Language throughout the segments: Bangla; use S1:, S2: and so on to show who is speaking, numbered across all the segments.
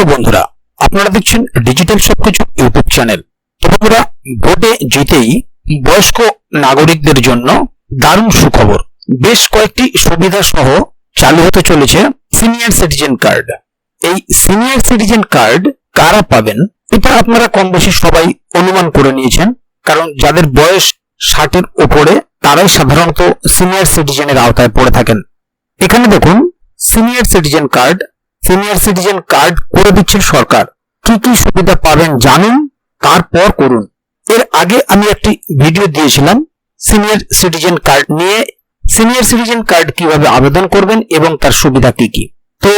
S1: হ্যালো বন্ধুরা, আপনারা দেখছেন ডিজিটাল সবকিছু ইউটিউব চ্যানেল। বন্ধুরা, ভোটে জিতেই বয়স্ক নাগরিকদের জন্য দারুণ সুখবর। বেশ কয়েকটি সুবিধা সহ চালু হতে চলেছে সিনিয়র সিটিজেন কার্ড এই সিনিয়র সিটিজেন কার্ড কারা পাবেন, এটা আপনারা কম বেশি সবাই অনুমান করে নিয়েছেন, কারণ যাদের বয়স ষাটের উপরে, তারাই সাধারণত সিনিয়র সিটিজেনের আওতায় পড়ে থাকেন। এখানে দেখুন senior citizen card senior citizen card করে দিচ্ছে সরকার। কি কি সুবিধা পাবেন জানুন, তারপর করুন। এর আগে আমি একটি ভিডিও দিয়েছিলাম সিনিয়র সিটিজেন কার্ড নিয়ে। সিনিয়র সিটিজেন কার্ড কীভাবে আবেদন করবেন এবং তার সুবিধা কি কি। তো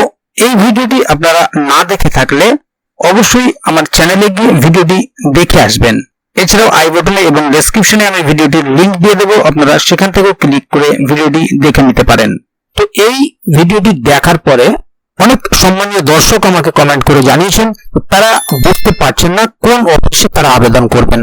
S1: এই ভিডিওটি আপনারা না দেখে থাকলে অবশ্যই আমার চ্যানেলে গিয়ে ভিডিওটি দেখে আসবেন। এছাড়াও আই বটনে এবং ডেসক্রিপশনে আমি ভিডিওটির লিংক দিয়ে দেবো, আপনারা সেখান থেকেও ক্লিক করে ভিডিওটি দেখে নিতে পারেন। তো এই ভিডিওটি দেখার পরে অনেক সম্মানীয় দর্শক আমাকে কমেন্ট করে জানিয়েছেন, তারা বুঝতে পারছেন না কোন অফিসে তারা আবেদন করবেন।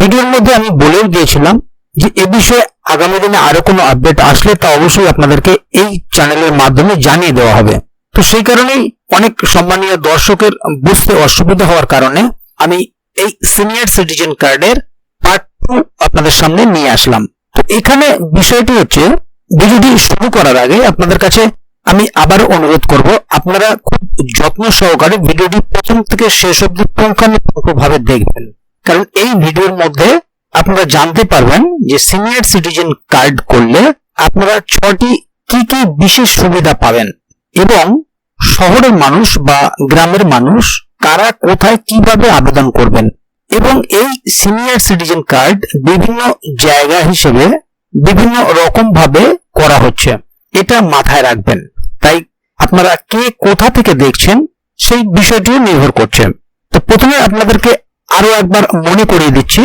S1: ভিডিওর মধ্যে আমি বলেও দিয়েছিলাম যে এ বিষয়ে আগামী দিনে আরও কোনো আপডেট আসলে তা অবশ্যই আপনাদেরকে এই চ্যানেলের মাধ্যমে জানিয়ে দেওয়া হবে। তো সেই কারণেই অনেক সম্মানীয় দর্শকের বুঝতে অসুবিধা হওয়ার কারণে আমি এই সিনিয়র সিটিজেন কার্ডের পার্ট টু আপনাদের সামনে নিয়ে আসলাম। তো এখানে বিষয়টি হচ্ছে ভিডিওটি শুরু করার আগে আপনাদের কাছে আমি আবারও অনুরোধ করব, আপনারা খুব যত্ন সহকারে ভিডিওটি প্রথম থেকে শেষ অবধি পুঙ্খানুপুঙ্খ ভাবে দেখবেন। কারণ এই ভিডিওর মধ্যে আপনারা জানতে পারবেন যে সিনিয়র সিটিজেন কার্ড করলে আপনারা ছটি কি কি বিশেষ সুবিধা পাবেন এবং শহরের মানুষ বা গ্রামের মানুষ কারা কোথায় কীভাবে আবেদন করবেন এবং এই সিনিয়র সিটিজেন কার্ড বিভিন্ন জায়গা হিসেবে বিভিন্ন রকম ভাবে করা হচ্ছে। এটা মাথায় রাখবেন। তাই আপনারা কে কোথা থেকে দেখছেন সেই বিষয়টিও নির্ভর করছে। তো প্রথমে আপনাদেরকে আরও একবার মনে করিয়ে দিচ্ছি,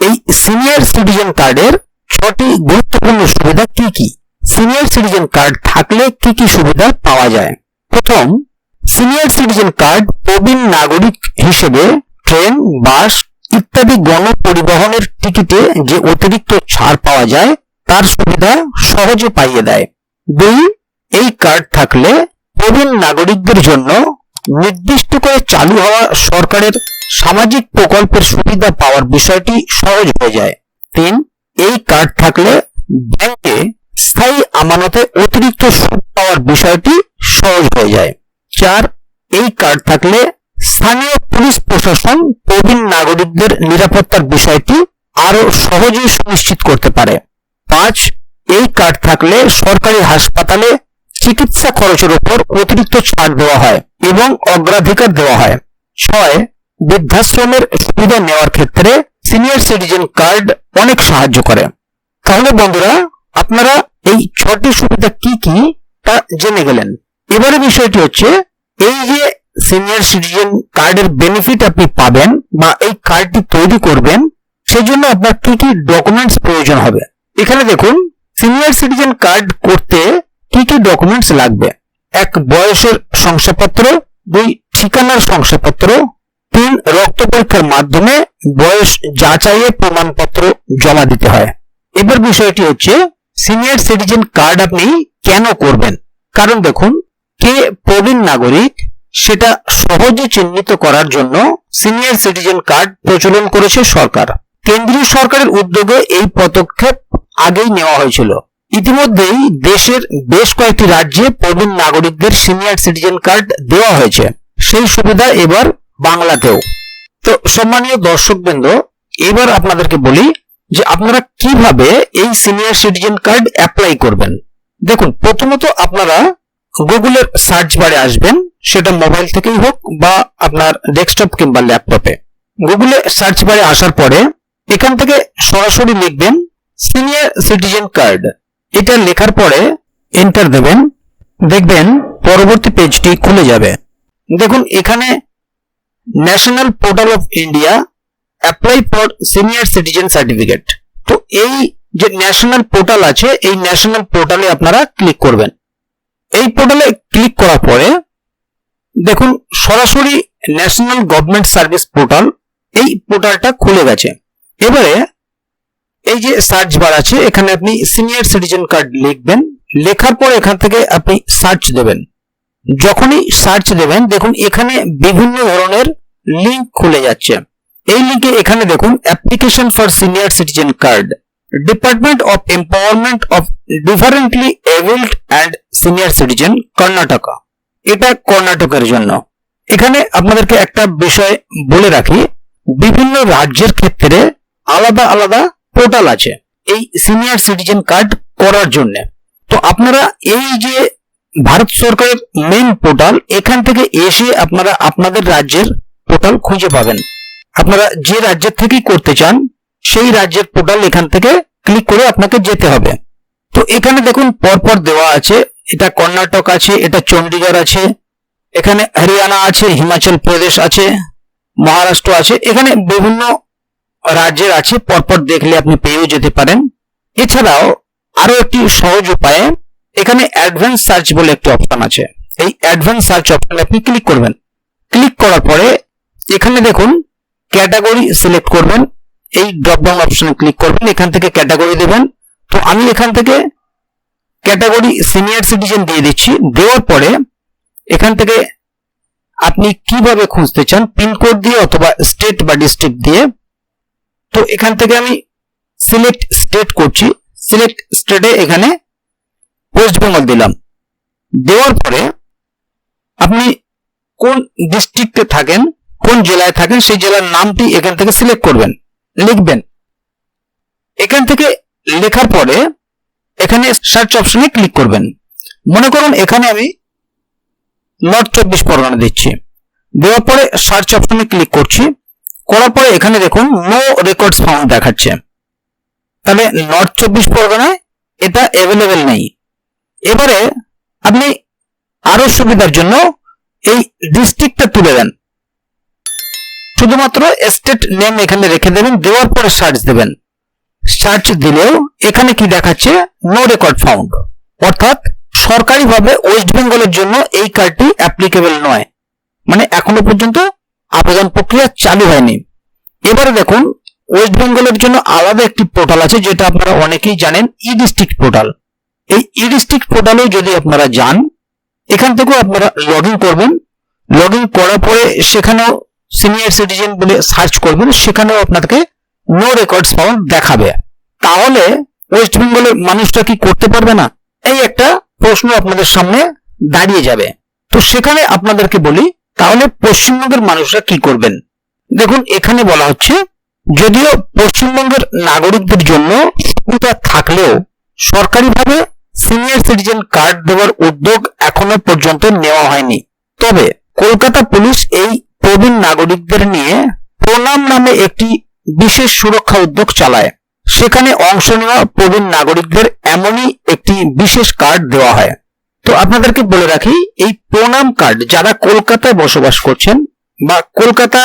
S1: এই সিনিয়র সিটিজেন কার্ডের ছটি গুরুত্বপূর্ণ সুবিধা কি কি? সিনিয়র সিটিজেন কার্ড থাকলে কি কি সুবিধা পাওয়া যায়? প্রথম সিনিয়র সিটিজেন কার্ড প্রবীণ নাগরিক হিসেবে ট্রেন, বাস ইত্যাদি গণপরিবহনের টিকিটে যে অতিরিক্ত ছাড় পাওয়া যায়, তার সুবিধা সহজে পাইয়ে দেয়। দুই এই কার্ড থাকলে প্রবীণ নাগরিকদের জন্য নির্দিষ্ট করে চালু হওয়া সরকারের সামাজিক প্রকল্পের সুবিধা পাওয়ার বিষয়টি সহজ হয়ে যায়। তিন, এই কার্ড থাকলে ব্যাংকে স্থায়ী আমানতে অতিরিক্ত সুদ পাওয়ার বিষয়টি সহজ হয়ে যায়। চার, এই কার্ড থাকলে স্থানীয় পুলিশ প্রশাসন প্রবীণ নাগরিকদের নিরাপত্তার বিষয়টি আরও সহজেই সুনিশ্চিত করতে পারে। পাঁচ এই কার্ড থাকলে সরকারি হাসপাতালে চিকিৎসা খরচের উপর অতিরিক্ত ছাড় দেওয়া হয় এবং অগ্রাধিকার দেওয়া হয়। ছয়, বৃদ্ধাশ্রমের সুবিধা নেওয়ার ক্ষেত্রে সিনিয়র সিটিজেন কার্ড অনেক সাহায্য করে। তাহলে বন্ধুরা, আপনারা এই ছটি সুবিধা কি কি তা জেনে গেলেন। এবারে বিষয়টি হচ্ছে, এই যে সিনিয়র সিটিজেন কার্ডের বেনিফিট আপনি পাবেন বা এই কার্ডটি তৈরি করবেন, সেজন্য আপনার কি কি ডকুমেন্টস প্রয়োজন হবে। এখানে দেখুন সিনিয়র সিটিজেন কার্ড করতে কি কি ডকুমেন্টস লাগবে? এক, বয়সের শংসাপত্র, দুই, ঠিকানার শংসাপত্র, তিন, রক্ত পরীক্ষার মাধ্যমে বয়স যাচাইয়ের প্রমাণপত্র জমা দিতে হয়। এবার বিষয়টি হচ্ছে সিনিয়র সিটিজেন কার্ড আপনি কেন করবেন? কারণ দেখুন, কে প্রবীণ নাগরিক, সেটা সহজে চিহ্নিত করার জন্য সিনিয়র সিটিজেন কার্ড প্রচলন করেছে সরকার। কেন্দ্রীয় সরকারের উদ্যোগে এই পদক্ষেপ আগেই নেওয়া হয়েছিল। ইতিমধ্যেই দেশের বেশ কয়েকটি রাজ্যে প্রবীণ নাগরিকদের সিনিয়র সিটিজেন কার্ড দেওয়া হয়েছে। সেই সুবিধা এবার বাংলাতেও। তো সম্মানীয় দর্শকবৃন্দ, এবার আপনাদেরকে বলি যে আপনারা কীভাবে এই সিনিয়র সিটিজেন কার্ড অ্যাপ্লাই করবেন। দেখুন, প্রথমত আপনারা গুগলের সার্চ বারে আসবেন, সেটা মোবাইল থেকেই হোক বা আপনার ডেস্কটপ কিংবা ল্যাপটপে গুগলে সার্চ বারে আসার পরে এখান থেকে সরাসরি লিখবেন সিনিয়র সিটিজেন কার্ড এটা লেখার পরে এন্টার দেবেন। দেখবেন পরবর্তী পেজটি খুলে যাবে। দেখুন, এখানে national portal of India apply for senior citizen certificate তো এই যে ন্যাশনাল পোর্টাল আছে, এই ন্যাশনাল পোর্টালে আপনারা ক্লিক করবেন। এই পোর্টালে ক্লিক করার পরে দেখুন, সরাসরি ন্যাশনাল গভর্নমেন্ট সার্ভিস পোর্টাল এই পোর্টালটা খুলে গেছে। এবারে এই যে সার্চ বার আছে, এখানে আপনি সিনিয়র সিটিজেন কার্ড লিখবেন। লেখার পর এখান থেকে আপনি সার্চ দেবেন। যখনই সার্চ দেবেন, দেখুন এখানে বিভিন্ন ধরনের লিঙ্ক খুলে যাচ্ছে। এই লিঙ্কে এখানে দেখুন application for senior citizen card department of empowerment of differently abled and senior citizen Karnataka এটা কর্ণাটকের জন্য। এখানে আপনাদেরকে একটা বিষয় বলে রাখি। বিভিন্ন রাজ্যের ক্ষেত্রে আলাদা আলাদা পোর্টাল আছে, এই সিনিয়র সিটিজেন কার্ড করার জন্য। তো আপনারা এই যে ভারত সরকারের মেন পোর্টাল এখান থেকে এসে আপনারা আপনাদের রাজ্যের পোর্টাল খুঁজে পাবেন। আপনারা যে রাজ্যের থেকেই করতে চান, সেই রাজ্যের পোর্টাল এখান থেকে ক্লিক করে আপনাকে যেতে হবে। তো এখানে দেখুন, পরপর দেওয়া আছে, এটা কর্ণাটক আছে, এটা চণ্ডীগড় আছে, এখানে হরিয়ানা আছে, হিমাচল প্রদেশ আছে, মহারাষ্ট্র আছে, এখানে বিভিন্ন রাজ্যের আছে, পরপর দেখলে আপনি পেয়েও যেতে পারেন। এছাড়াও আরও একটি সহজ উপায়ে, এখানে অ্যাডভান্স সার্চ বলে একটি অপশন আছে। এই অ্যাডভান্স সার্চ অপশনে আপনি ক্লিক করবেন। ক্লিক করার পরে এখানে দেখুন ক্যাটাগরি সিলেক্ট করবেন। এই ড্রপ ডাউন অপশনে ক্লিক করবেন, এখান থেকে ক্যাটাগরি দেবেন। তো আমি এখান থেকে ক্যাটাগরি সিনিয়র সিটিজেন দিয়ে দিচ্ছি। দেওয়ার পরে এখান থেকে আপনি কীভাবে খুঁজতে চান পিনকোড দিয়ে অথবা স্টেট বা ডিস্ট্রিক্ট দিয়ে তো এখান থেকে আমি সিলেক্ট স্টেট করছি। সিলেক্ট স্টেটে এখানে ওয়েস্ট বেঙ্গল দিলাম। দেওয়ার পরে আপনি কোন ডিস্ট্রিক্টে থাকেন, কোন জেলায় থাকেন, সেই জেলার নামটি এখান থেকে সিলেক্ট করবেন, লিখবেন। এখান থেকে লেখার পরে এখানে সার্চ অপশনে ক্লিক করবেন। মনে করুন এখানে আমি নর্থ চব্বিশ পরগনা দিচ্ছি। দেওয়ার পরে সার্চ অপশনে ক্লিক করছি। করার পরে এখানে দেখুন নো রেকর্ডস ফাউন্ড দেখাচ্ছে। তাহলে নর্থ চব্বিশ পরগনায় এটা অ্যাভেলেবেল নেই। এবারে আপনি আরও সুবিধার জন্য এই ডিস্ট্রিক্টটা তুলে দেন। শুধুমাত্র স্টেট নেম এখানে রেখে দেবেন, দেওয়ার পরে সার্চ দেবেন। সার্চ দিলেও এখানে কি দেখাচ্ছে? নো রেকর্ড ফাউন্ড অর্থাৎ সরকারিভাবে ওয়েস্ট বেঙ্গলের জন্য এই কার্ডটি অ্যাপ্লিকেবল নয়। মানে এখনও পর্যন্ত আবেদন প্রক্রিয়া চালু হয়নি। এবারে দেখুন, ওয়েস্ট বেঙ্গলের জন্য আলাদা একটি পোর্টাল আছে, যেটা আপনারা অনেকেই জানেন, ই ডিস্ট্রিক্ট পোর্টাল। এই ই ডিস্ট্রিক্ট পোর্টালে যদি আপনারা যান, এখান থেকেও আপনারা লগ ইন করবেন। লগ ইন করার পরে সেখানেও সিনিয়র সিটিজেন বলে সার্চ করবেন, সেখানেও আপনাকে নো রেকর্ডস ফাউন্ড দেখাবে। তাহলে ওয়েস্ট বেঙ্গলের মানুষটা কি করতে পারবে না? এই একটা প্রশ্ন আপনাদের সামনে দাঁড়িয়ে যাবে। তো সেখানে আপনাদেরকে বলি তাহলে পশ্চিমবঙ্গের মানুষরা কি করবেন? দেখুন, এখানে বলা হচ্ছে, যদিও পশ্চিমবঙ্গের নাগরিকদের জন্য সুবিধা থাকলেও সরকারিভাবে সিনিয়র সিটিজেন কার্ড দেওয়ার উদ্যোগ এখনও পর্যন্ত নেওয়া হয়নি। তবে কলকাতা পুলিশ এই প্রবীণ নাগরিকদের নিয়ে প্রণাম নামে একটি বিশেষ সুরক্ষা উদ্যোগ চালায়। সেখানে অংশ নেওয়া প্রবীণ নাগরিকদের এমনই একটি বিশেষ কার্ড দেওয়া হয়। তো আপনাদেরকে বলে রাখি, এই প্রণাম কার্ড যারা কলকাতায় বসবাস করছেন বা কলকাতা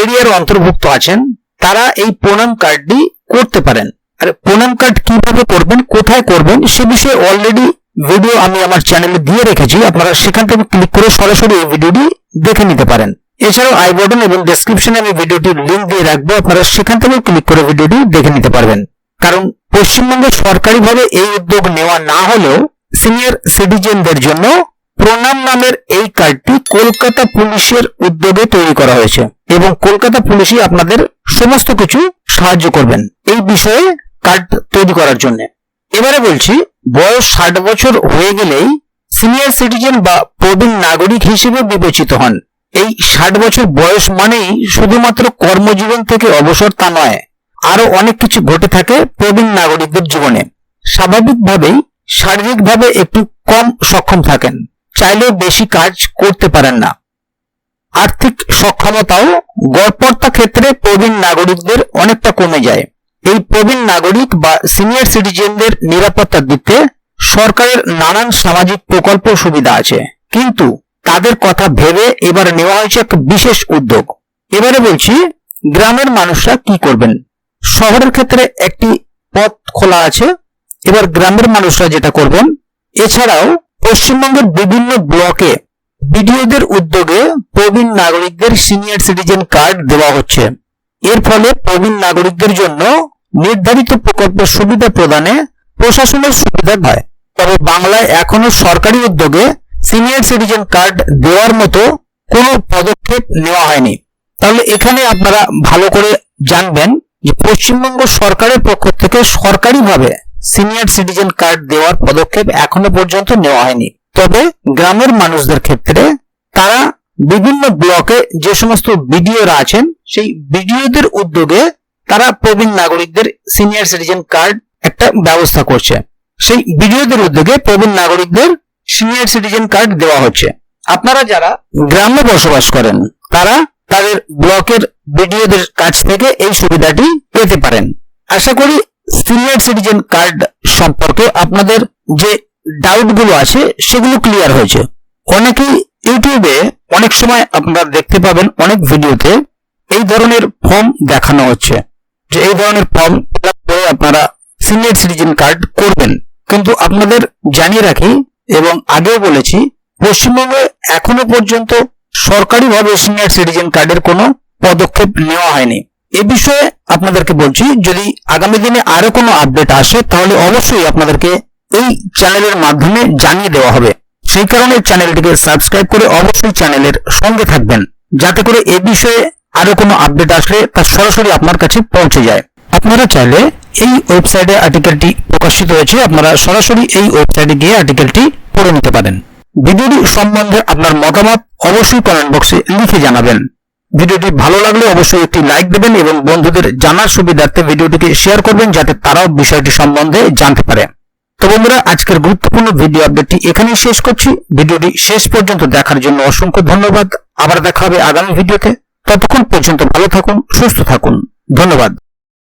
S1: এরিয়ার অন্তর্ভুক্ত আছেন, তারা এই প্রণাম কার্ডটি করতে পারেন। আর, প্রণাম কার্ড কীভাবে করবেন, কোথায় করবেন, সে বিষয়ে অলরেডি ভিডিও আমি আমার চ্যানেলে দিয়ে রেখেছি। আপনারা সেখান থেকে ক্লিক করে সরাসরি এই ভিডিওটি দেখে নিতে পারেন। এছাড়াও আই বটন এবং ডেসক্রিপশনে আমি ভিডিওটির লিঙ্ক দিয়ে রাখব। আপনারা সেখান থেকেও ক্লিক করে ভিডিওটি দেখে নিতে পারবেন। কারণ পশ্চিমবঙ্গে সরকারিভাবে এই উদ্যোগ নেওয়া না হলেও সিনিয়র সিটিজেনদের জন্য প্রণাম নামের এই কার্ডটি কলকাতা পুলিশের উদ্যোগে তৈরি করা হয়েছে এবং কলকাতা পুলিশই আপনাদের সমস্ত কিছু সাহায্য করবেন এই বিষয়ে কার্ড তৈরি করার জন্য। এবারে বলছি, বয়স ষাট বছর হয়ে গেলেই সিনিয়র সিটিজেন বা প্রবীণ নাগরিক হিসেবে বিবেচিত হন। এই ষাট বছর বয়স মানেই শুধুমাত্র কর্মজীবন থেকে অবসর তা নয় আরও অনেক কিছু ঘটে থাকে প্রবীণ নাগরিকদের জীবনে। স্বাভাবিকভাবেই শারীরিকভাবে একটু কম সক্ষম থাকেন, চাইলেও বেশি কাজ করতে পারেন না। আর্থিক সক্ষমতাও গড়পড়তা ক্ষেত্রে প্রবীণ নাগরিকদের অনেকটা কমে যায়। এই প্রবীণ নাগরিক বা সিনিয়র সিটিজেনদের নিরাপত্তা দিতে সরকারের নানান সামাজিক প্রকল্প সুবিধা আছে। কিন্তু তাদের কথা ভেবে এবার নেওয়া হয়েছে এক বিশেষ উদ্যোগ। এবারে বলছি, গ্রামের মানুষরা কি করবেন? শহরের ক্ষেত্রে একটি পথ খোলা আছে এবার গ্রামের মানুষরা যেটা করবেন, এছাড়াও পশ্চিমবঙ্গের বিভিন্ন ব্লকে বিডিওদের উদ্যোগে প্রবীণ নাগরিকদের সিনিয়র সিটিজেন কার্ড দেওয়া হচ্ছে। এর ফলে প্রবীণ নাগরিকদের জন্য নির্ধারিত প্রকল্পের সুবিধা প্রদানে প্রশাসনের সুবিধা হয়। তবে বাংলায় এখনও সরকারি উদ্যোগে সিনিয়র সিটিজেন কার্ড দেওয়ার মতো কোনো পদক্ষেপ নেওয়া হয়নি। তাহলে এখানে আপনারা ভালো করে জানবেন যে পশ্চিমবঙ্গ সরকারের পক্ষ থেকে সরকারিভাবে সিনিয়র সিটিজেন কার্ড দেওয়ার পদক্ষেপ এখনও পর্যন্ত নেওয়া হয়নি। তবে গ্রামের মানুষদের ক্ষেত্রে তারা বিভিন্ন ব্লকে যে সমস্ত বিডিওরা আছেন, সেই বিডিওদের উদ্যোগে তারা প্রবীণ নাগরিকদের সিনিয়র সিটিজেন কার্ড একটা ব্যবস্থা করছে। সেই বিডিওদের উদ্যোগে প্রবীণ নাগরিকদের সিনিয়র সিটিজেন কার্ড দেওয়া হচ্ছে। আপনারা যারা গ্রামে বসবাস করেন, তারা তাদের ব্লকের বিডিওদের কাছ থেকে এই সুবিধাটি পেতে পারেন। আশা করি সিনিয়র সিটিজেন কার্ড সম্পর্কে আপনাদের যে ডাউটগুলো আছে, সেগুলো ক্লিয়ার হয়েছে। অনেকেই ইউটিউবে অনেক সময় আপনারা দেখতে পাবেন, অনেক ভিডিওতে এই ধরনের ফর্ম দেখানো হচ্ছে। যে এই ধরনের ফর্ম ফিল আপনারা সিনিয়র সিটিজেন কার্ড করবেন। কিন্তু আপনাদের জানিয়ে রাখি এবং আগেও বলেছি, পশ্চিমবঙ্গে এখনও পর্যন্ত সরকারিভাবে সিনিয়র সিটিজেন কার্ডের কোনো পদক্ষেপ নেওয়া হয়নি। এ বিষয়ে আপনাদেরকে বলছি, যদি আগামী দিনে আরও কোনো আপডেট আসে, তাহলে অবশ্যই আপনাদেরকে এই চ্যানেলের মাধ্যমে জানিয়ে দেওয়া হবে। সেই কারণে চ্যানেলটিকে সাবস্ক্রাইব করে অবশ্যই চ্যানেলের সঙ্গে থাকবেন, যাতে করে এ বিষয়ে আরও কোনো আপডেট আসলে তা সরাসরি আপনার কাছে পৌঁছে যায়। আপনারা চাইলে এই ওয়েবসাইটে আর্টিকেলটি প্রকাশিত হয়েছে, আপনারা সরাসরি এই ওয়েবসাইটে গিয়ে আর্টিকেলটি পড়ে নিতে পারেন। ভিডিওটি সম্বন্ধে আপনার মতামত অবশ্যই কমেন্ট বক্সে লিখে জানাবেন। ভিডিওটি ভালো লাগলে অবশ্যই একটি লাইক দেবেন এবং বন্ধুদের জানার সুবিধার্থে ভিডিওটিকে শেয়ার করবেন যাতে তারাও বিষয়টি সম্বন্ধে জানতে পারে। তো বন্ধুরা, আজকের গুরুত্বপূর্ণ ভিডিও আপডেটটি এখানেই শেষ করছি। ভিডিওটি শেষ পর্যন্ত দেখার জন্য অসংখ্য ধন্যবাদ। আবার দেখা হবে আগামী ভিডিওতে ততক্ষণ পর্যন্ত ভালো থাকুন, সুস্থ থাকুন। ধন্যবাদ।